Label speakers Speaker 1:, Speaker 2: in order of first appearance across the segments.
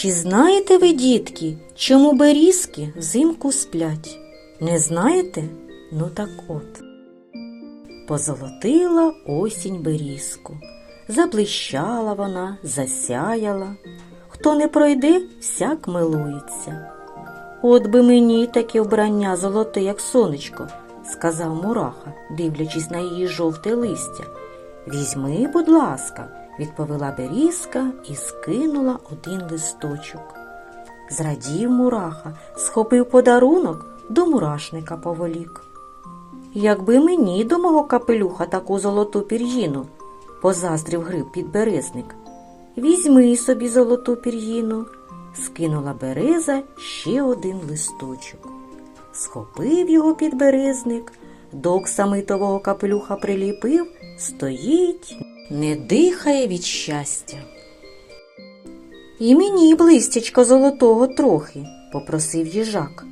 Speaker 1: Чи знаєте ви, дітки, чому берізки взимку сплять? Не знаєте? Ну так от. Позолотила осінь берізку, заблищала вона, засяяла. Хто не пройде, всяк милується. От би мені таке вбрання золоте, як сонечко, сказав мураха, дивлячись на її жовте листя. Візьми, будь ласка, відповіла берізка і скинула один листочок. Зрадів мураха, схопив подарунок, до мурашника поволік. Якби мені до мого капелюха таку золоту пір'їну, позаздрив гриб підберезник. Візьми собі золоту пір'їну, скинула береза ще один листочок. Схопив його підберезник, до оксамитового капелюха приліпив, стоїть, не дихає від щастя. І мені блистячка золотого трохи, попросив їжак.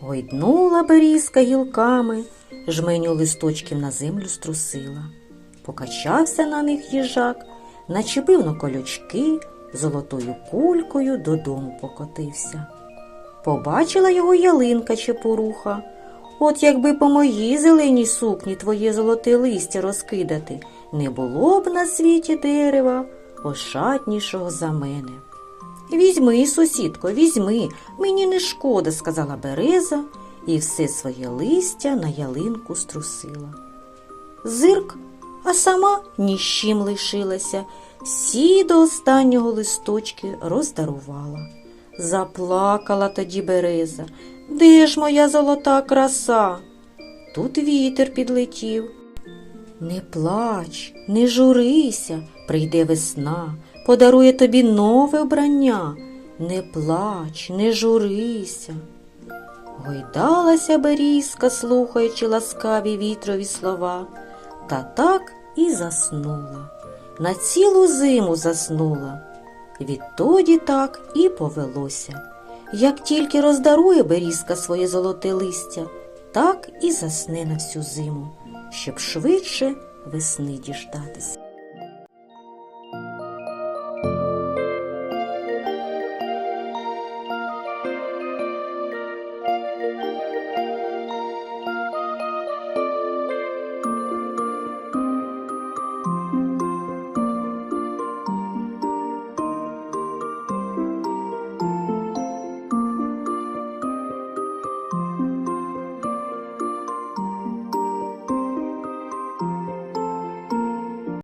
Speaker 1: Гойднула берізка гілками, жменю листочків на землю струсила. Покачався на них їжак, начепив на колючки, золотою кулькою додому покотився. Побачила його ялинка чепуруха. От якби по моїй зеленій сукні твоє золоте листя розкидати, не було б на світі дерева ошатнішого за мене. Візьми, сусідко, візьми, мені не шкода, сказала береза, і все своє листя на ялинку струсила. Зирк, а сама ні з чим лишилася, всі до останнього листочки роздарувала. Заплакала тоді береза. Де ж моя золота краса? Тут вітер підлетів. Не плач, не журися, прийде весна, подарує тобі нове вбрання. Не плач, не журися. Гойдалася берізка, слухаючи ласкаві вітрові слова, та так і заснула. На цілу зиму заснула. Відтоді так і повелося. Як тільки роздарує берізка своє золоте листя, так і засне на всю зиму, щоб швидше весни діждатися.